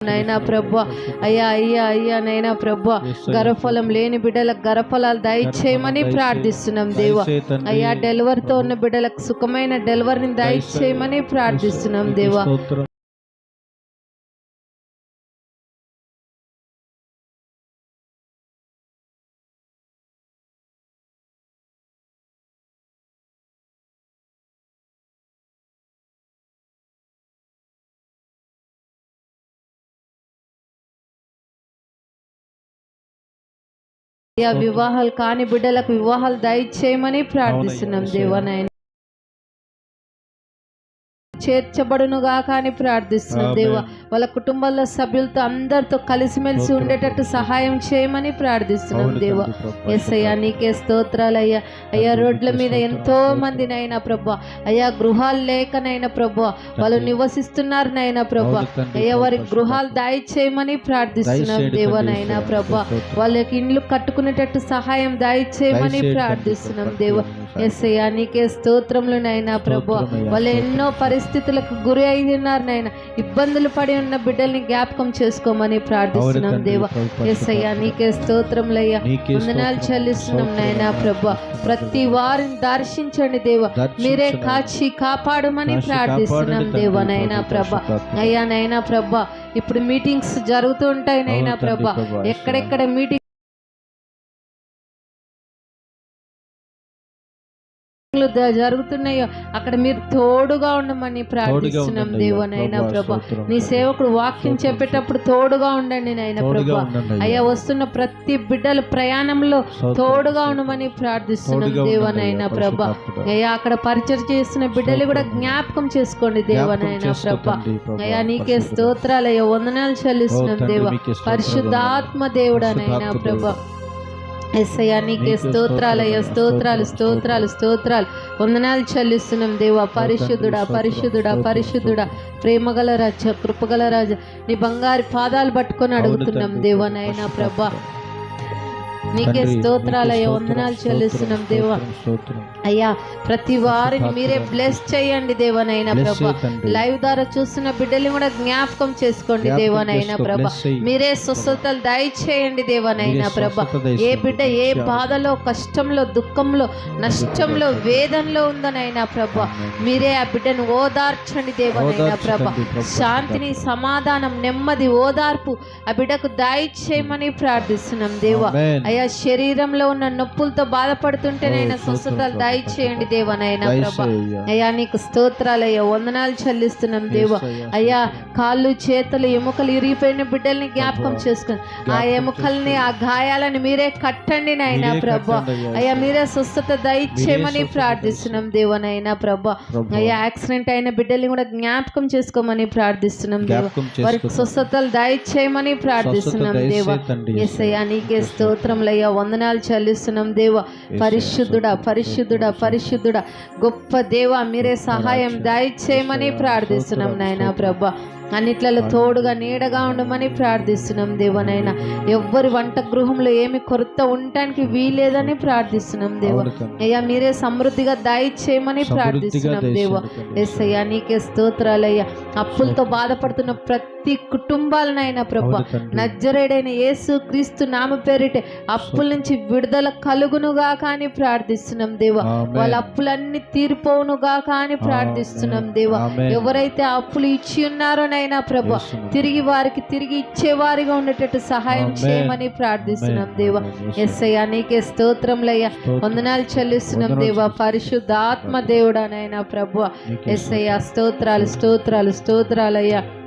నైనా ప్రభు అయ్యా అయ్యా అయ్యా నైనా ప్రభు గర్భఫలం లేని బిడ్డలకు గర్భఫలాలు దయచేయమని ప్రార్థిస్తున్నాం దేవ. అయ్యా డెలివరీ తో ఉన్న బిడ్డలకు సుఖమైన డెలివరీని దయచేయమని ప్రార్థిస్తున్నాం దేవా. అయ్యా వివాహాలు కాని బిడ్డలకు వివాహాలు దయచేయమని ప్రార్థిస్తున్నాం దేవా నాయన చేర్చబడును గాక అని ప్రార్థిస్తున్నాం. దేవా. వాళ్ళ కుటుంబాల సభ్యులతో అందరితో కలిసిమెలిసి. ఉండేటట్టు సహాయం చేయమని ప్రార్థిస్తున్నాం దేవా. ఎస్ అయ్యా నీకే స్తోత్రాలు అయ్యా రోడ్ల మీద ఎంతో. మంది నైనా ప్రభా. అయ్యా గృహాలు లేకనైనా ప్రభా. వాళ్ళు. నివసిస్తున్నారు నైనా ప్రభా అయ్యా వారి గృహాలు దయచేయమని ప్రార్థిస్తున్నాం దయచేయండి దేవా నైనా ప్రభా. వాళ్ళకి ఇండ్లు కట్టుకునేటట్టు సహాయం దయచేయమని దయచేయండి ప్రార్థిస్తున్నాం దేవా. ఎస్ అయ్యా నీకే స్తోత్రములు నైనా ప్రభా. వాళ్ళు. ఎన్నో పరిస్థితులకు గురి అయినారు నాయన. ఇబ్బందులు పడి ఉన్న బిడ్డల్ని జ్ఞాపకం చేసుకోమని ప్రార్థిస్తున్నాం దేవా. ఎస్ అయ్యా నీకే స్తోత్రములయ్యా. నీకే వందనాలు చెల్లిస్తున్నాం నాయనా. ప్రభా. ప్రతి వారిని దర్శించండి దేవా. మీరే. కాచి కాపాడమని ప్రార్థిస్తున్నాం దేవా నైనా ప్రభు. అయ్యా నైనా ప్రభా. ఇప్పుడు మీటింగ్స్ జరుగుతూ ఉంటాయి నైనా ప్రభా, ఎక్కడెక్కడ మీటింగ్ జరుగుతున్నాయో అక్కడ మీరు తోడుగా ఉండమని ప్రార్థిస్తున్నాం ఉండండి దేవా అయ్యా, నైనా ప్రభా, నీ. సేవకుడు వాక్యం చెప్పేటప్పుడు తోడుగా ఉండండి నాయన ప్రభా అయ్యా. అయ్యా వస్తున్న ప్రతి బిడ్డల ప్రయాణంలో తోడుగా. ఉండమని ప్రార్థిస్తున్నాం దేవనైనా ప్రభా అయ్యా. అయ్యా అక్కడ పరిచయం చేస్తున్న బిడ్డలు కూడా. జ్ఞాపకం చేసుకోండి దేవనైనా ప్రభా అయ్యా నీకే పరిశుద్ధుడా. స్తోత్రాలయ్యా వందనాలు చెల్లిస్తున్నాం దేవా స్తోత్రాలు పరిశుద్ధాత్మ దేవుడనైనా ప్రభా. ఎస్ఐయా నీకే స్తోత్రాలయ్యా స్తోత్రాలు, స్తోత్రాలు స్తోత్రాలు వందనాలు చెల్లిస్తున్నాం దేవా పరిశుద్ధుడా పరిశుద్ధుడా పరిశుద్ధుడా. ప్రేమగల రాజ కృపగల రాజ నీ బంగారు పాదాలు పట్టుకొని అడుగుతున్నాం దేవా నాయనా. ప్రభా. నీకే నీకే వందనాలు చెల్లిస్తున్నాం దేవా. అయ్యా ప్రతి వారిని మీరే. బ్లెస్ చేయండి దేవనైనా ప్రభా. లైవ్ ద్వారా చూస్తున్న బిడ్డల్ని కూడా జ్ఞాపకం చేసుకోండి దేవనైనా ప్రభా. మీరే స్వస్థతలు దయచేయండి దేవనైనా ప్రభా. ఏ బిడ్డ ఏ బాధలో కష్టంలో దుఃఖంలో నష్టంలో వేదనలో ఉందనైనా ప్రభా. మీరే ఆ బిడ్డను ఓదార్చండి దేవనైనా ప్రభా. శాంతిని సమాధానం నెమ్మది ఓదార్పు ఆ బిడ్డకు దయచేయమని ప్రార్థిస్తున్నాం దేవా ఆమేన్. అయ్యా శరీరంలో ఉన్న నొప్పులతో బాధపడుతుంటేనైనా ఓ, స్వస్థతలు స్తోత్రం, దయచేయండి దేవనైనా ప్రభా. అయ్యా. నీకు స్తోత్రాలయ్యా వందనాలు చెల్లిస్తున్నాం దేవా. అయ్యా కాళ్ళు చేతులు ఎముకలు ఇరిగిపోయిన బిడ్డల్ని జ్ఞాపకం చేసుకుని ఆ ఎముకల్ని ఆ గాయాలని మీరే కట్టండి నాయనా ప్రభా. అయ్యా, అయ్యా. మీరే స్వస్థత దయచేయమని ప్రార్థిస్తున్నాం దేవనైనా ప్రభా. అయ్యా యాక్సిడెంట్ అయిన బిడ్డల్ని కూడా జ్ఞాపకం చేసుకోమని ప్రార్థిస్తున్నాం దేవా. వారికి. స్వస్థతలు దయచేయమని ప్రార్థిస్తున్నాం దేవా. తండ్రి, ఎస్ఐయా నీకే స్తోత్రములయ్యా వందనాలు చెల్లిస్తున్నాం దేవా. పరిశుద్ధుడా పరిశుద్ధుడా పరిశుద్ధుడా. గొప్ప దేవా మీరే సహాయం దయచేయమని ప్రార్థిస్తున్నాం నాయనా ప్రభా. అన్నిట్లలో తోడుగా నీడగా ఉండమని ప్రార్థిస్తున్నాం దేవనైనా ఎవ్వరి వంట గృహంలో ఏమి కొరత ఉండటానికి వీలేదని ప్రార్థిస్తున్నాం దేవా. అయ్యా మీరే సమృద్ధిగా దయచేయమని ప్రార్థిస్తున్నాం దేవా. ఎస్ అయ్యా నీకే స్తోత్రాలయ్యా అప్పులతో బాధపడుతున్న ప్రతి కుటుంబాలనైనా ప్రభా. నజ్జరేడైన యేసు క్రీస్తు నామ పేరిటే అప్పుల నుంచి విడుదల కలుగునుగా కానీ ప్రార్థిస్తున్నాం దేవా. వాళ్ళ అప్పులన్నీ తీరిపోవునుగా కానీ ప్రార్థిస్తున్నాం దేవా. ఎవరైతే అప్పులు ఇచ్చి ఉన్నారో నైనా ప్రభా. తిరిగి వారికి తిరిగి ఇచ్చేవారిగా ఉండేటట్టు సహాయం. చేయమని ప్రార్థిస్తున్నాం. దేవా. ఎస్ఐయా నీకే స్తోత్రంలయ్యా స్తోత్రం. వందనాలు చెల్లిస్తున్నాం దేవా. పరిశుద్ధాత్మ దేవుడానైనా ప్రభు ఎస్ఐయా స్తోత్రాలు స్తోత్రాలు స్తోత్రాలయ్యా స్తోత్రం.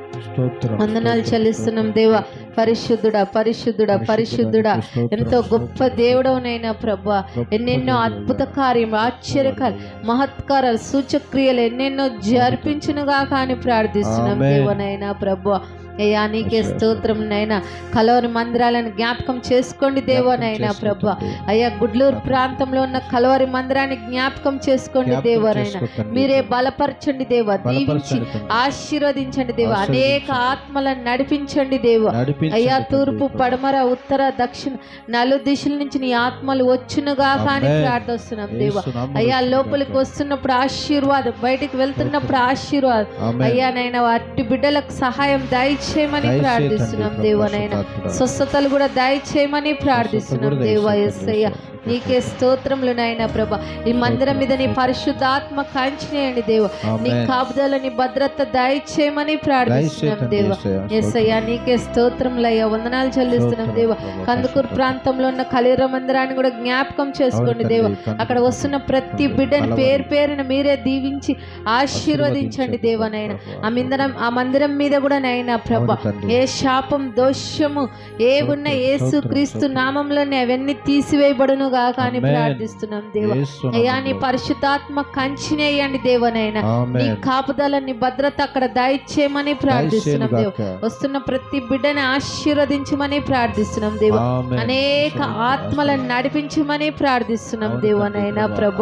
వందనాలు. చెల్లిస్తున్నాం దేవా పరిశుద్ధుడా పరిశుద్ధుడా పరిశుద్ధుడా. ఎంతో గొప్ప దేవుడవునైనా ప్రభా ఎన్నెన్నో. అద్భుత కార్యం ఆశ్చర్యకాలు మహత్కారాలు సూచక్రియలు ఎన్నెన్నో జరిపించునుగా కానీ ప్రార్థిస్తున్నాం. దేవనైనా ప్రభా అయ్యా నీకే స్తోత్రం నైనా కలవరి మందిరాలను జ్ఞాపకం చేసుకోండి దేవనైనా ప్రభా అయ్యా గుడ్లూరు ప్రాంతంలో ఉన్న కలవరి మందిరాన్ని జ్ఞాపకం చేసుకోండి దేవనైనా. మీరే బలపరచండి దేవా దీవించి. ఆశీర్వదించండి దేవా అనేక. ఆత్మలను నడిపించండి దేవా అయ్యా తూర్పు. పడమర ఉత్తర దక్షిణ నలు దిశల నుంచి నీ ఆత్మలు వచ్చునుగా కానీ. ప్రార్థిస్తున్నాం దేవా అయ్యా. లోపలికి వస్తున్నప్పుడు ఆశీర్వాదం బయటికి వెళ్తున్నప్పుడు ఆశీర్వాదం. అయ్యా నైనా అట్టి బిడ్డలకు సహాయం దయచేయమని దయచేయమని ప్రార్థిస్తున్నాం దేవనైనా స్వస్థతలు కూడా దయచేయమని ప్రార్థిస్తున్నాం దేవా ఎస్సయ్య నీకే స్తోత్రములు నాయన ప్రభ. ఈ మందిరం మీద నీ పరిశుద్ధాత్మ కాంచినేయండి దేవ. నీ కాపుదల నీ భద్రత దయచేయమని ప్రార్థిస్తున్నాం దేవ. ఎస్సయ్య నీకే స్తోత్రములయ్యా. వందనాలు చెల్లిస్తున్నాం దేవ. కందుకూరు ప్రాంతంలో ఉన్న కలిర మందిరాన్ని కూడా జ్ఞాపకం చేసుకోండి దేవ. అక్కడ వస్తున్న ప్రతి బిడ్డని పేరు పేరున మీరే దీవించి ఆశీర్వదించండి దేవనైనా ఆ మందిరం ఆ మందిరం మీద కూడా నైనా ప్రభ. ఏ శాపం దోషము ఏ ఉన్న యేసు క్రీస్తు నామంలోనే అవన్నీ తీసివేయబడును గాక అని ప్రార్థిస్తున్నాం దేవ. అయ్యా నీ పరిశుద్ధాత్మ కంచినేయండి దేవనైనా. నీ కాపుదల నీ భద్రత అక్కడ దయచేయమని ప్రార్థిస్తున్నాం దేవ. వస్తున్న ప్రతి బిడ్డని ఆశీర్వదించమని ప్రార్థిస్తున్నాం దేవ. అనేక ఆత్మలను నడిపించమని ప్రార్థిస్తున్నాం దేవనైనా ప్రభ.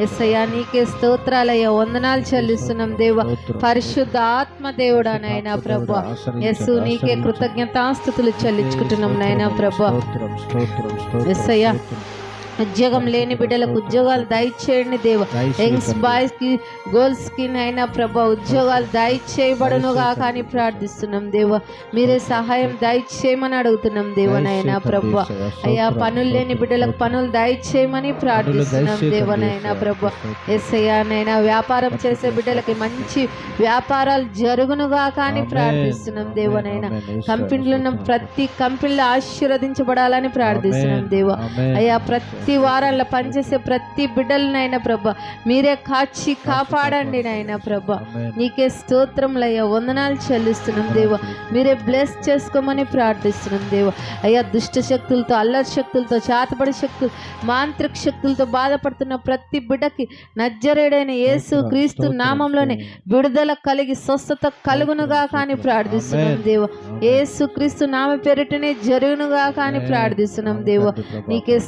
ఎస్ఐయా నీకే స్తోత్రాలయ్యా వందనాలు చెల్లిస్తున్నాం దేవ. పరిశుద్ధ ఆత్మ దేవుడా నాయనా ప్రభ. యస్సు నీకే కృతజ్ఞతాస్థుతులు చెల్లించుకుంటున్నాం నాయనా ప్రభ. ఎస్ఐయా ఉద్యోగం లేని బిడ్డలకు ఉద్యోగాలు దయచేయండి దేవ. యంగ్స్ బాయ్స్కి గర్ల్స్కి నైనా ప్రభ ఉద్యోగాలు దయచేయబడును గాక అని ప్రార్థిస్తున్నాం దేవ. మీరే సహాయం దయచేయమని అడుగుతున్నాం దేవ నైనా ప్రభ. అయ్యా పనులు లేని బిడ్డలకు పనులు దయచేయమని ప్రార్థిస్తున్నాం దేవ నైనా ప్రభ. ఎస్ఐయా నైనా వ్యాపారం చేసే బిడ్డలకి మంచి వ్యాపారాలు జరుగును గాక అని ప్రార్థిస్తున్నాం దేవనైనా కంపెనీలు ఉన్న ప్రతి కంపెనీలు ఆశీర్వదించబడాలని ప్రార్థిస్తున్నాం దేవ. అయ్యా ప్రతి వారాల్లో పనిచేసే ప్రతి బిడ్డలనైనా ప్రభ మీరే కాచి కాపాడండి నాయన ప్రభ. నీకే స్తోత్రములయ్యా వందనాలు చెల్లిస్తున్నాం దేవ. మీరే బ్లెస్ చేసుకోమని ప్రార్థిస్తున్నాం దేవ. అయ్యా దుష్ట శక్తులతో అల్లరి శక్తులతో చాతపడి శక్తులు మాంత్రిక శక్తులతో బాధపడుతున్న ప్రతి బిడ్డకి నజ్జరేడైన యేసు క్రీస్తు నామంలోనే విడుదల కలిగి స్వస్థత కలుగునుగా కానీ ప్రార్థిస్తున్నాం దేవ. యేసు క్రీస్తు నామ పేరిటనే జరుగునుగా కానీ ప్రార్థిస్తున్నాం దేవ. నీకే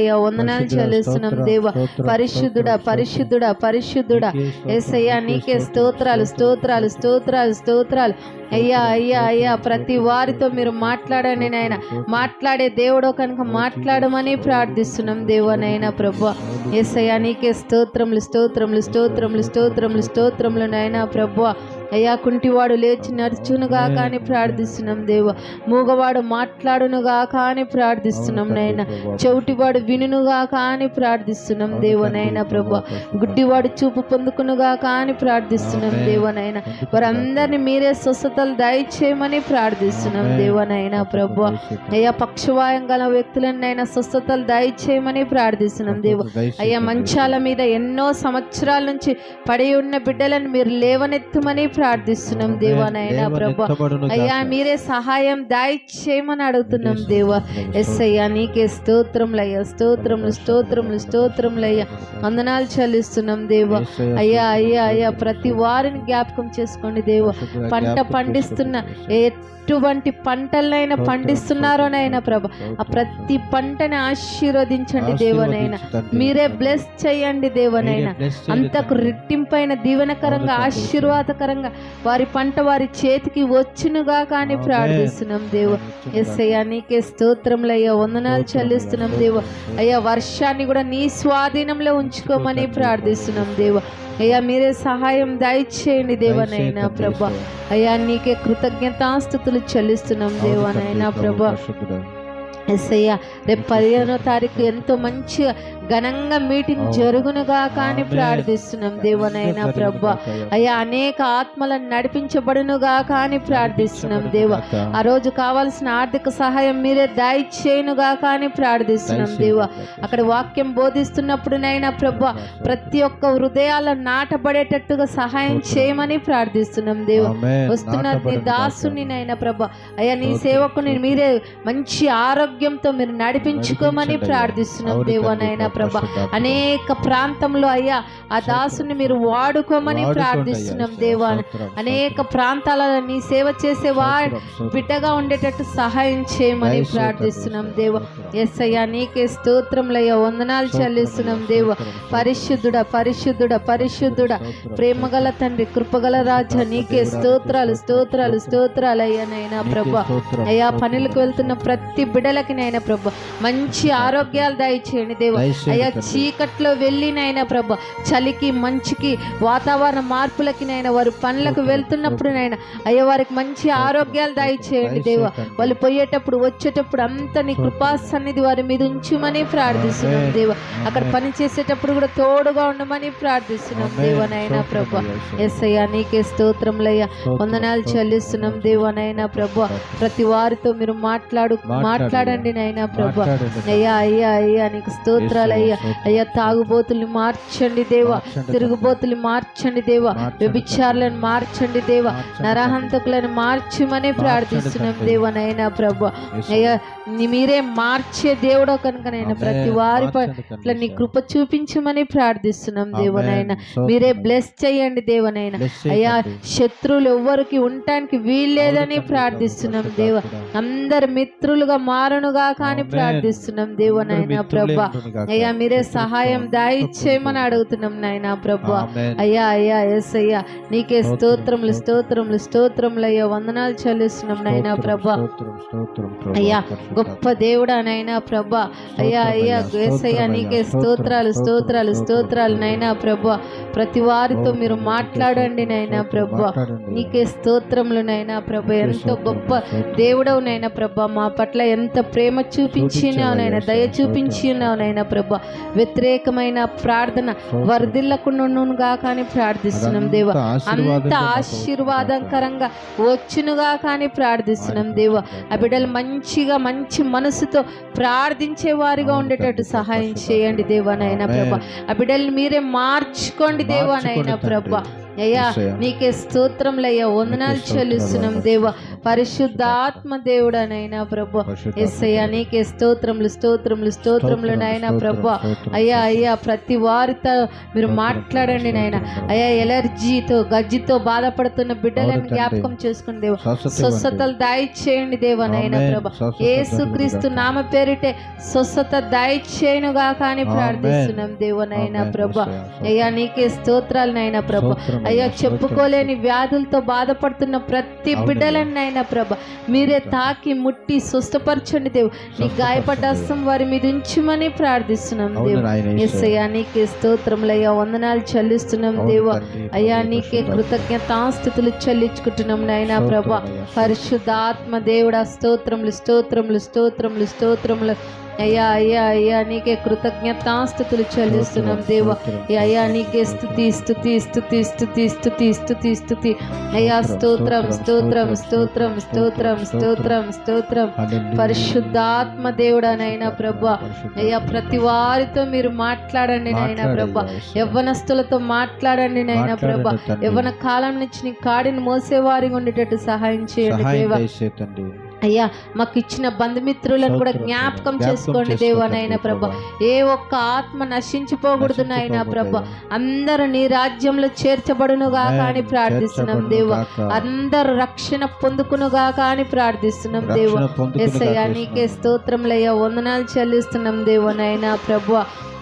స్తోత్రములయ్యా వందనాలు చెల్లిస్తున్నాం. దేవ పరిశుద్ధుడా పరిశుద్ధుడా పరిశుద్ధుడా. ఏసయ్యా నీకే స్తోత్రాలు స్తోత్రాలు స్తోత్రాలు స్తోత్రాలు. అయ్యా అయ్యా అయ్యా ప్రతి వారితో మీరు మాట్లాడండి నాయన. మాట్లాడే దేవుడో కనుక మాట్లాడమని ప్రార్థిస్తున్నాం దేవనైనా ప్రభు. ఏసయ్యా నీకే స్తోత్రములు స్తోత్రములు స్తోత్రములు స్తోత్రములు స్తోత్రములు నాయనా ప్రభు. అయ్యా కుంటివాడు లేచి నడుచునుగా కానీ ప్రార్థిస్తున్నాం దేవ. మూగవాడు మాట్లాడునుగా కానీ ప్రార్థిస్తున్నాం నైనా చెవిటివాడు వినునుగా కానీ ప్రార్థిస్తున్నాం దేవనైనా ప్రభు. గుడ్డివాడు చూపు పొందుకునుగా కానీ ప్రార్థిస్తున్నాం దేవనైనా వారందరినీ మీరే స్వస్థతలు దయచేయమని ప్రార్థిస్తున్నాం దేవనైనా ప్రభు. అయ్యా పక్షవాయం గల వ్యక్తులనైనా స్వస్థతలు దయచేయమని ప్రార్థిస్తున్నాం దేవ. అయ్యా మంచాల మీద ఎన్నో సంవత్సరాల నుంచి పడి ఉన్న బిడ్డలను మీరు లేవనెత్తమని ప్రార్థిస్తున్నాం దేవానైనా ప్రభు. అయ్యా మీరే సహాయం దయచేయమని అడుగుతున్నాం దేవా. ఎస్ అయ్యా నీకే స్తోత్రములయ్యా స్తోత్రములు స్తోత్రములు స్తోత్రములయ్యా వందనాలు చెల్లిస్తున్నాం దేవా. అయ్యా అయ్యా అయ్యా ప్రతి వారిని జ్ఞాపకం చేసుకోండి దేవ. పంట పండిస్తున్న ఎటువంటి పంటలనైనా పండిస్తున్నారోనైనా ప్రభ. ఆ ప్రతి పంటని ఆశీర్వదించండి దేవనైనా. మీరే బ్లెస్ చేయండి దేవనైనా. అంతకు రెట్టింపైన దీవెనకరంగా ఆశీర్వాదకరంగా వారి పంట వారి చేతికి వచ్చునుగా కానీ ప్రార్థిస్తున్నాం దేవ. ఎస్ అయ్యా నీకే స్తోత్రములయ్యా వందనాలు చెల్లిస్తున్నాం దేవ. అయ్యా వర్షాన్ని కూడా నీ స్వాధీనంలో ఉంచుకోమని ప్రార్థిస్తున్నాం దేవ. అయ్యా మీరే సహాయం దయచేయండి దేవనైనా ప్రభ. అయ్యా నీకే కృతజ్ఞతాస్థుతులు చెల్లిస్తున్నాం దేవనైనా ప్రభ. ఎస్ అయ్యా రేపు పదిహేనో తారీఖు ఎంతో మంచిగా ఘనంగా మీటింగ్ జరుగునుగా కానీ ప్రార్థిస్తున్నాం దేవనైనా ప్రభ. అయ్యా అనేక ఆత్మలను నడిపించబడునుగా కానీ ప్రార్థిస్తున్నాం దేవ. ఆ రోజు కావాల్సిన ఆర్థిక సహాయం మీరే దయచేయునుగా కానీ ప్రార్థిస్తున్నాం దేవ. అక్కడ వాక్యం బోధిస్తున్నప్పుడు నైనా ప్రభ ప్రతి ఒక్క హృదయాల నాటబడేటట్టుగా సహాయం చేయమని ప్రార్థిస్తున్నాం దేవ. వస్తున్న నీ దాసుని నైనా ప్రభ. అయ్యా నీ సేవకుని మీరే మంచి ఆరోగ్యంతో మీరు నడిపించుకోమని ప్రార్థిస్తున్నాం దేవనైనా ప్రభ. అనేక ప్రాంతంలో అయ్యా ఆ దాసుని మీరు వాడుకోమని ప్రార్థిస్తున్నాం దేవా. అనేక ప్రాంతాలలో నీ సేవ చేసే వారు బిడ్డగా ఉండేటట్టు సహాయం చేయమని ప్రార్థిస్తున్నాం దేవ. ఎస్ అయ్యా నీకే స్తోత్రములయ్యా వందనాలు చెల్లిస్తున్నాం దేవ. పరిశుద్ధుడ పరిశుద్ధుడ పరిశుద్ధుడ. ప్రేమగల తండ్రి కృపగల రాజా నీకే స్తోత్రాలు స్తోత్రాలు స్తోత్రాలు అయ్యా నైనా ప్రభ. అయ్యా పనులకు వెళ్తున్న ప్రతి బిడల పిల్లలకి నైనా ప్రభు. మంచి ఆరోగ్యాలు దయచేయండి దేవ. అయ్యా. చీకట్లో వెళ్ళి నైనా ప్రభు చలికి మంచుకి వాతావరణ మార్పులకి నైనా వారు పనులకు వెళ్తున్నప్పుడు నైనా అయ్యా వారికి మంచి ఆరోగ్యాలు దయచేయండి దేవ. వాళ్ళు పోయేటప్పుడు వచ్చేటప్పుడు అంత నీ కృపా సన్నిధి వారి మీద ఉంచుమని ప్రార్థిస్తున్నాం. దేవ అక్కడ. పని చేసేటప్పుడు కూడా తోడుగా ఉండమని ప్రార్థిస్తున్నాం. దేవనైనా ప్రభు యేసయ్య. ఎస్ఐయా నీకే స్తోత్రములయ్యా స్తోత్రం, వందనాలు చెల్లిస్తున్నాం. దేవనైనా ప్రభు ప్రతి వారితో మీరు మాట్లాడు మాట్లాడు. మాట్లాడండి నైనా ప్రభు. అయ్యా అయ్యా అయ్యా నీకు స్తోత్రాలు అయ్యా. అయ్యా తాగుబోతుల్ని మార్చండి దేవా తిరుగుబోతులు మార్చండి దేవా వ్యభిచారులను మార్చండి దేవా నరహంతకులను మార్చమని ప్రార్థిస్తున్నాం తండ్రి. దేవనైనా ప్రభు. అయ్యా నీ మీరే మార్చే దేవుడో కనుకనైనా ఆమేన్. ప్రతి వారి పట్ల నీ. కృప చూపించమని ప్రార్థిస్తున్నాం. దేవనైనా. మీరే బ్లెస్ చేయండి దేవనైనా అయ్యా. శత్రువులు ఎవ్వరికి ఉండటానికి వీల్లేదని ప్రార్థిస్తున్నాం దేవ. అందరు మిత్రులుగా మారునుగా కానీ. ప్రార్థిస్తున్నాం దేవనైనా ప్రభా. అయ్యా మీరే సహాయం దాయిచ్చేయమని. అడుగుతున్నాం నాయనా ప్రభా. అయ్యా అయ్యా ఎస్ అయ్యా నీకే స్తోత్రం, స్తోత్రములు స్తోత్రం. స్తోత్రములు స్తోత్రములు అయ్యా వందనాలు చెల్లిస్తున్నాం నైనా స్తోత్రం, ప్రభా. అయ్యా గొప్ప దేవుడా నైనా ప్రభా అయ్యా అయ్యా అయ్యా, ఏసయ్యా స్తోత్రం నీకే అయ్యా, స్తోత్రాలు స్తోత్రం, స్తోత్రాలు స్తోత్రం, స్తోత్రాలు స్తోత్రం. నైనా ప్రభా ప్రతి వారితో మీరు మాట్లాడండి నైనా ప్రభా. నీకే స్తోత్రములు నైనా ప్రభా ఎంతో గొప్ప. దేవుడవు నైనా ప్రభా మా పట్ల ఎంత ప్రేమ చూపించినావు నైనా దయ చూపించినావు నైనా ప్రభా వ్యతిరేకమైన ప్రార్థన స్తోత్రం. వర్ధిల్లకుండా కానీ ప్రార్థిస్తున్నాం దేవ అంత ఆశీర్వాదకరంగా వచ్చునుగా కానీ ప్రార్థిస్తున్నాం దేవ ఆ బిడ్డలు మంచిగా మంచి మనసుతో ప్రార్థించే వారిగా ఉండేటట్టు సహాయం చేయండి దేవానైనా. ప్రభా ఆ బిడ్డలు మీరే మార్చుకోండి దేవానైనా ప్రభా. అయ్యా. నీకే స్తోత్రంలయ్యా వందనాలు చెల్లిస్తున్నాం. దేవ పరిశుద్ధాత్మ దేవుడనైనా ప్రభా దేవుడు. నీకే స్తోత్రములు స్తోత్రములు స్తోత్రములు నాయనా స్తోత్రం, ప్రభా అయ్యా. అయ్యా ప్రతి వారితో మీరు మాట్లాడండి నాయన. అయ్యా ఎలర్జీతో గజ్జితో బాధపడుతున్న బిడ్డలను. జ్ఞాపకం చేసుకుని దేవ స్వస్థత స్వస్థతలు దయచేయండి దేవ నాయన ఆమేన్. ప్రభ ఏసుక్రీస్తు నామ పేరిటే స్వస్థత దయచేయునుగా కానీ. ప్రార్థిస్తున్నాం దేవనైనా. ప్రభ. అయ్యా నీకే స్తోత్రాలు నైనా ప్రభ అయ్యా చెప్పుకోలేని వ్యాధులతో బాధపడుతున్న ప్రతి అవునయ్యా. నైనా ప్రభ మీరే తాకి ముట్టి స్వస్థపరచండి దేవు నీ స్వస్థపరచండి గాయపడ్డ హస్తం వారి మీద ఉంచుమని ప్రార్థిస్తున్నాం దేవు నాయన. ఎస్సయ్యా నీకే స్తోత్రములయ్యా వందనాలు చెల్లిస్తున్నాం దేవా. అయ్యా నీకే కృతజ్ఞతాస్థుతులు చెల్లించుకుంటున్నాం నాయనా ప్రభా. అయ్యా, పరిశుద్ధాత్మ దేవుడా స్తోత్రములు స్తోత్రములు స్తోత్రములు స్తోత్రములు. అయ్యా అయ్యా అయ్యా నీకే కృతజ్ఞతాస్థుతులు చెల్లిస్తున్నాం దేవా అయ్యా నీకే స్థుతి స్థుతి స్థుతి స్థుతి స్థుతి స్థుతి స్థుతి అయ్యా స్తోత్రం స్తోత్రం స్తోత్రం స్తోత్రం స్తోత్రం స్తోత్రం. పరిశుద్ధాత్మ దేవుడానైనా ప్రభా. అయ్యా ప్రతి వారితో మీరు మాట్లాడండి నాయనా మాట్లాడండి ప్రభా. యవ్వనస్తులతో మాట్లాడండి నాయనా మాట్లాడండి ప్రభా. యవ్వన కాలం నుంచి నీ కాడిని మోసేవారిగా ఉండేటట్టు సహాయం చేయండి దేవా. అయ్యా మాకు ఇచ్చిన బంధుమిత్రులను కూడా జ్ఞాపకం చేసుకోండి చేసుకో దేవా తండ్రి నాయన ప్రభ. ఏ ఒక్క ఆత్మ నశించిపోకూడదు నాయన ప్రభ. అందరూ నీ రాజ్యంలో చేర్చబడునుగా కానీ. ప్రార్థిస్తున్నాం దేవా. అందరూ రక్షణ పొందుకునుగా కానీ ప్రార్థిస్తున్నాం దేవా ఎస్ఐయా గాక నీకే. స్తోత్రములయ్యా వందనాలు చెల్లిస్తున్నాం దేవా నాయనా ప్రభు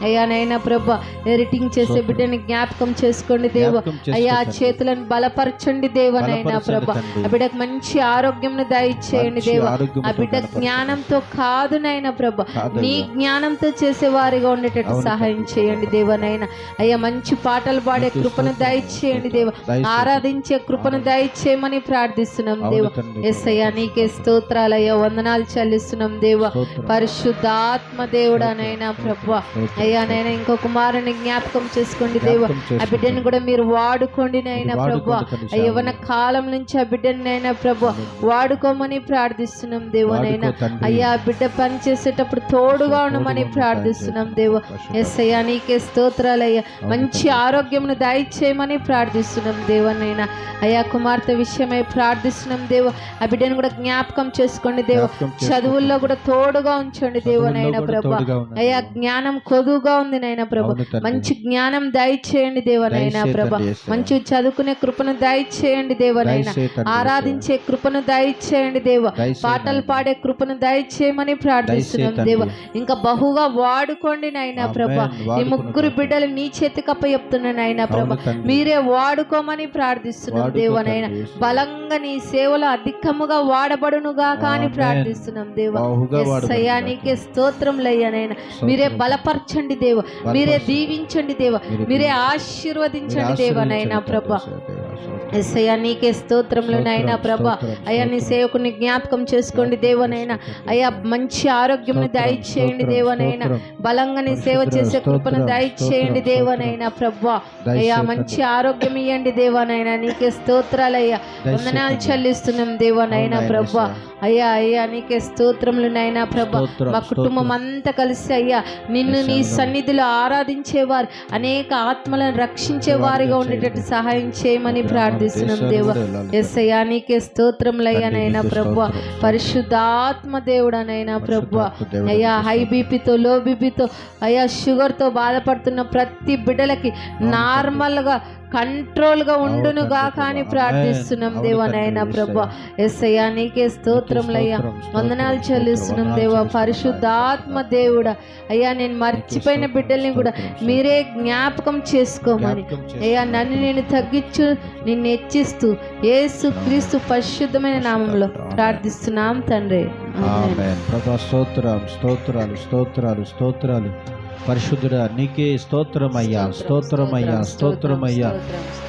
అయ్యా నైనా ప్రభ ఎడిటింగ్ చేసే. బిడ్డని జ్ఞాపకం చేసుకోండి దేవ అయ్యా. చేతులను బలపరచండి దేవనైనా ప్రభ. ఆ బిడ్డకు మంచి ఆరోగ్యం దయచేయండి దేవ ఆ బిడ్డ. జ్ఞానంతో కాదు నాయన ప్రభ. నీ జ్ఞానంతో చేసేవారిగా ఉండేటట్టు అవును సహాయం. చేయండి దేవనైనా అయ్యా మంచి పాటలు పాడే కృపను. దయచేయండి దేవ. ఆరాధించే కృపను దయచేయమని ప్రార్థిస్తున్నాం దేవ. ఎస్ అయ్యా నీకే స్తోత్రాలయ్యా వందనాలు చెల్లిస్తున్నాం దేవ. పరిశుద్ధాత్మ దేవుడానైనా ప్రభ. అయ్యా నైనా ఇంకో కుమారుని జ్ఞాపకం చేసుకోండి దేవ ఆ బిడ్డను. కూడా మీరు వాడుకోండి నైనా ప్రభు శాలను. కాలం నుంచి ఆ బిడ్డను నైనా ప్రభు వాడుకోమని ప్రార్థిస్తున్నాం దేవనైనా. అయ్యా బిడ్డ పని చేసేటప్పుడు తోడుగా ఉండమని ప్రార్థిస్తున్నాం. దేవ. ఎస్ అయ్యా నీకే స్తోత్రాలయ్యా మంచి. ఆరోగ్యమును దయచేయమని ప్రార్థిస్తున్నాం దేవనైనా అయ్యా కుమార్తె విషయమై ప్రార్థిస్తున్నాం దేవ ఆ బిడ్డను కూడా జ్ఞాపకం చేసుకోండి దేవ చదువుల్లో కూడా తోడుగా ఉంచండి దేవనైనా ప్రభా. అయ్యా జ్ఞానం కొదువు ఎక్కువగా ఉంది నాయన ప్రభు. మంచి జ్ఞానం దయచేయండి దేవనైనా ప్రభ. మంచి చదువుకునే కృపను దయచేయండి దేవనైనా ఆరాధించే కృపను దయచేయండి దేవ పాటలు. పాడే కృపను దయచేయమని ప్రార్థిస్తున్నాం దేవ. ఇంకా బహుగా వాడుకోండి నాయన. ప్రభ ఈ ముగ్గురు. బిడ్డలు నీ చేతి కప్ప చెప్తున్నా నాయన ప్రభ. మీరే వాడుకోమని ప్రార్థిస్తున్నాం దేవనైనా. బలంగా నీ సేవలో అధికముగా వాడబడునుగా కానీ. ప్రార్థిస్తున్నాం దేవ బహుగా ఎస్సయ్యా వాడబడునుగాక. నీకే స్తోత్రములయ్యానైనా మీరే స్తోత్రం. బలపరచండి దేవ మీరే. దీవించండి దేవ మీరే దీవించండి. ఆశీర్వదించండి దేవనైనా ప్రభ ఎస్సయ్యా నీకే స్తోత్రములు స్తోత్రం, నాయనా ప్రభ అయ్యా నీ. సేవకుని జ్ఞాపకం చేసుకోండి దేవనైనా అయ్యా మంచి ఆరోగ్యం దయచేయండి దేవనైనా. బలంగా నీ సేవ చేసే కృపను దయచేయండి దేవనైనా ప్రభా అయ్యా. మంచి ఆరోగ్యం ఇవ్వండి దేవనైనా నీకే స్తోత్రాలయ్యా వందనాలు. చెల్లిస్తున్నాం దేవనైనా ప్రభా. అయ్యా అయ్యా నీకే స్తోత్రములు నైనా ప్రభా మా కుటుంబం. అంతా కలిసి అయ్యా నిన్ను నీ. సన్నిధిలో ఆరాధించేవారు అనేక ఆత్మలను రక్షించే వారిగా ఉండేటట్టు సహాయం చేయమని ప్రార్థిస్తున్నాం దేవ. ఎస్సయ్యా నీకే స్తోత్రములయ్యానైనా ప్రభు. పరిశుద్ధాత్మ దేవుడనైనా ప్రభు అయ్యా హై. బీపీతో లో బీపీతో అయ్యా షుగర్తో బాధపడుతున్న ప్రతి బిడ్డలకి నార్మల్గా కంట్రోల్గా ఉండును గాక అని. ప్రార్థిస్తున్నాం. దేవనైనా ప్రభు ఎస్సయ్యా నీకే స్తోత్రములయ్యా స్తోత్రం, స్తోత్రం, వందనాలు చెల్లిస్తున్నాం దేవా. పరిశుద్ధాత్మ దేవుడా అయ్యా నేను మర్చిపోయిన బిడ్డల్ని కూడా మీరే జ్ఞాపకం చేసుకోమని. అయ్యా నన్ను నేను తగ్గించు నిన్ను హెచ్చిస్తూ యేసు క్రీస్తు పరిశుద్ధమైన నామంలో. ప్రార్థిస్తున్నాం తండ్రి ఆమేన్. ఆమేన్. ప్రభా స్తోత్రం స్తోత్రాలు స్తోత్రాలు స్తోత్రాలు పరిశుద్ధుడా నీకే స్తోత్రం అయ్యా స్తోత్రం అయ్యా స్తోత్రం అయ్యా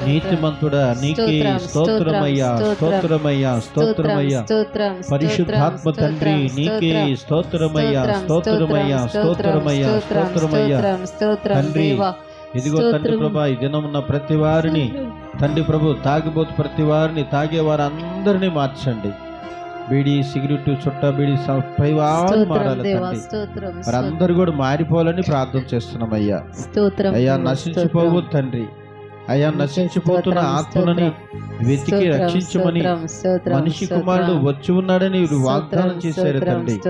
నీతిమంతుడా నీకే స్తోత్రం అయ్యా స్తోత్రం అయ్యా స్తోత్రం అయ్యా పరిశుద్ధాత్మ తండ్రి నీకే స్తోత్రమయ్యా స్తోత్రమయ్యా స్తోత్రమయ్యా స్తోత్రమయ్యా. తండ్రి ఇదిగో తండ్రి ప్రభా ఈ దినమున్న ప్రతి వారిని తండ్రి ప్రభు తాగిపోతు ప్రతి వారిని తాగే వారందరినీ మార్చండి. బీడి సిగరెట్ చుట్ట బీడి స- పై వారు మారాలి తండ్రి. కూడా మారిపోవాలని ప్రార్థన చేస్తున్నాం అయ్యా. స్తోత్రం అయ్యా నశించిపోవు తండ్రి. అయ్యా నశించిపోతున్న ఆత్మలని వెతికి రక్షించమని మనిషి. కుమారుడు వచ్చి ఉన్నాడని వాగ్దానం చేశారు తండ్రి.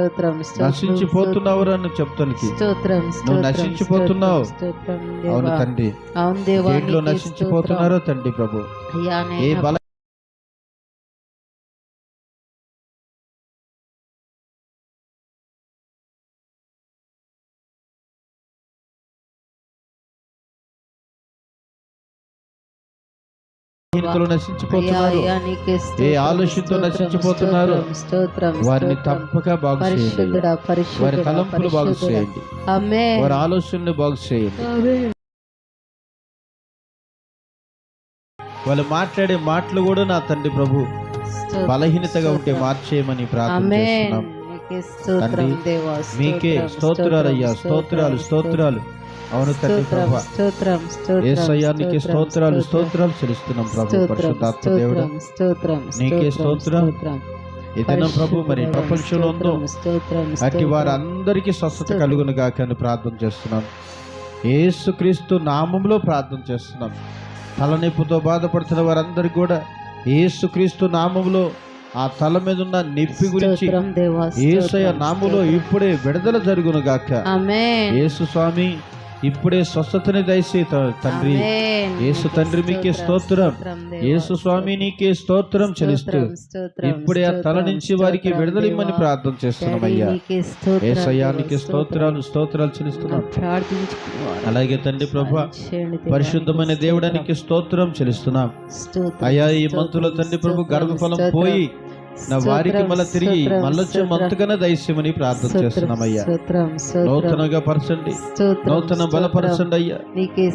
నశించిపోతున్నావు అని చెప్తానికి. నువ్వు నశించిపోతున్నావు. అవును. తండ్రి. దేంట్లో నశించిపోతున్నారో తండ్రి ప్రభు. ఏ బల అయ్యా, నశించిపోతున్నారు అయ్యా, ఏ ఆలోచనతో నశించిపోతున్నారు? వారిని. తప్పక బాగు చేయండి వారి తలంపులు బాగు. చేయండి. వారి ఆలోచనలు బాగు చేయండి. వాళ్ళు మాట్లాడే మాటలు కూడా నా తండ్రి ప్రభు బలహీనతగా ఉంటే. మార్చేయమని ప్రార్థన. చేస్తున్నాం మీకే స్తోత్రం, స్తోత్రాలయ్యా స్తోత్రం, స్తోత్రాలు స్తోత్రం, స్తోత్రాలు అవును తండ్రి ప్రభు స్తోత్రం, స్తోత్రం, స్తోత్రాలు స్తోత్రం, స్తోత్రాలు చెల్లిస్తున్నాం ప్రభు పరిశుద్ధాత్మ దేవుడు స్తోత్రం, నీకే స్తోత్రం, ప్రభు మరి ప్రపంచంలో ఉందో అట్టి. వారందరికీ స్వస్థత. కలుగును గాక అని ప్రార్థన చేస్తున్నాం ఏసుక్రీస్తు నామంలో ప్రార్థన చేస్తున్నాం తలనొప్పితో బాధపడుతున్న వారందరికీ కూడా ఏసుక్రీస్తు నామంలో ఆ తల మీద ఉన్న నొప్పి గురించి ఏసయ నాములో. ఇప్పుడే విడుదల జరుగును గాక. యేసు స్వామి ఇప్పుడే స్వస్థతని దయచే తండ్రి. యేసు తండ్రి మీకే స్తోత్రం యేసు స్వామి నీకే స్తోత్రం చెల్లిస్తూ ఇప్పుడే ఆ తల నుంచి వారికి స్తోత్రం విడుదల ఇమ్మని దేవా. ప్రార్థన చేస్తున్నాం అయ్యా నీకే స్తోత్రం ఏసయ్యానికి దేవా, స్తోత్రాలు స్తోత్రాలు చెల్లిస్తున్నాం. అలాగే తండ్రి ప్రభు పరిశుద్ధమైన నీకే దేవుడానికి స్తోత్రం చెల్లిస్తున్నాం. అయ్యా ఈ మంతుల తండ్రి ప్రభు గర్భఫలం పోయి నా వారికి మళ్ళీ తిరిగి మళ్ళొచ్చే మంతుగానే దయచేయమని ప్రార్థన స్తోత్రం, చేస్తున్నాం అయ్యా స్తోత్రం, స్తోత్రం, నూతనంగా పరచండి. నూతన. బలపరచండి అయ్యా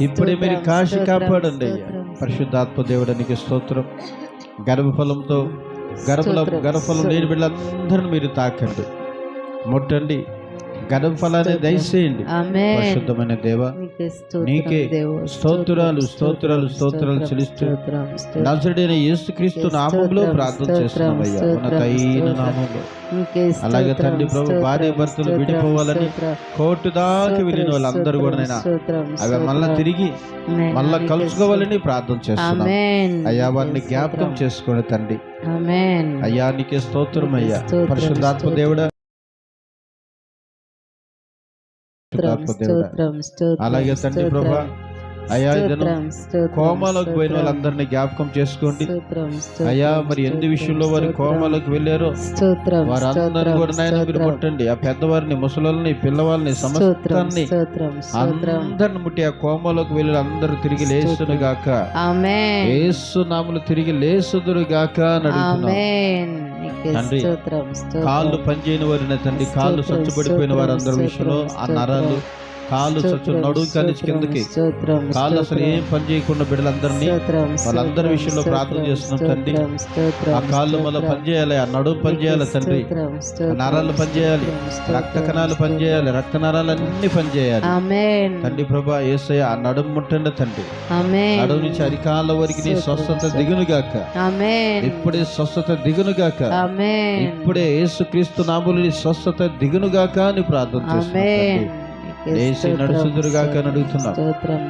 ఇప్పుడే మీరు కాశీ కాపాడండి అయ్యా. పరిశుద్ధాత్మ దేవుడానికి స్తోత్రం. గర్భఫలంతో గర్భల గర్భఫలం లేని బిడ్డలందరిని మీరు తాకండి. ముట్టండి. స్తోత్రం. దయచేయండి. పరిశుద్ధమైన దేవ నీకే స్తోత్రాలు, స్తోత్రం, స్తోత్రాలు, స్తోత్రాలు స్తోత్రం, చెల్లిస్తూ. నజరుడైన యేసుక్రీస్తు స్తోత్రం, నామంలో ప్రార్థన చేస్తున్నామయ్యా ఉన్నతైన స్తోత్రం. నామంలో అలాగే తండ్రి ప్రభు భార్య భర్తలు విడిపోవాలని కోర్టు దాకా వెళ్ళిన వాళ్ళందరూ కూడా స్తోత్రం, అవి మళ్ళా. తిరిగి. మళ్ళా కలుసుకోవాలని ప్రార్థన చేస్తున్నాం ఆమేన్. అయ్యా వారిని జ్ఞాపకం. చేసుకోండి తండ్రి. అయ్యా నీకే స్తోత్రం అయ్యా పరిశుద్ధాత్మ. దేవుడా స్తోత్రం స్తోత్రం అలాగే తండ్రి ప్రభా అయ్యా కోమాలోకి పోయిన. వాళ్ళందరినీ జ్ఞాపకం చేసుకోండి. అయ్యా మరి ఎందు విషయంలో వారి కోమాలోకి వెళ్ళారో వారందరినీ కూడా నాయన మీరు ముట్టండి. ఆ పెద్దవారిని ముసలోళ్ళని పిల్లవాళ్ళని సమస్తాన్ని అందరిని ముట్టి ఆ కోమలోకి వెళ్ళి అందరూ తిరిగి లేస్తును గాక. ఏసు నాములు తిరిగి లేసుదురు గాక తండ్రి, కాళ్ళు పనిచేయని వారిని తండ్రి కాళ్ళు సచ్చుపడిపోయిన వారందరి విషయంలో ఆ నరాలు కాళ్ళు సచ్చు స్తోత్రం, నడుము కలిసి కిందకి కాళ్ళు అసలు ఏం పని చేయకుండా బిడ్డలందరినీ వాళ్ళందరి విషయంలో ప్రార్థన చేస్తున్నాం తండ్రి. ఆ కాళ్ళు మళ్ళీ. పనిచేయాలి ఆ నడుము పనిచేయాలి తండ్రి. నరాలు పనిచేయాలి రక్త కణాలు పనిచేయాలి రక్త నరాలు అన్ని పనిచేయాలి తండ్రి ప్రభా ఏసయ్య ఆ నడుము ముట్టండి తండ్రి. నడుము నుంచి అరికాళ్ళ వరకు నీ స్వస్థత దిగును గాక. ఆమేన్. ఇప్పుడే స్వస్థత దిగును గాక. ఆమేన్. ఇప్పుడే యేసుక్రీస్తు నామములు నీ స్వస్థత దిగును గాక అని ప్రార్థన చేస్తున్నాం నీకే లేచి స్తోత్రం,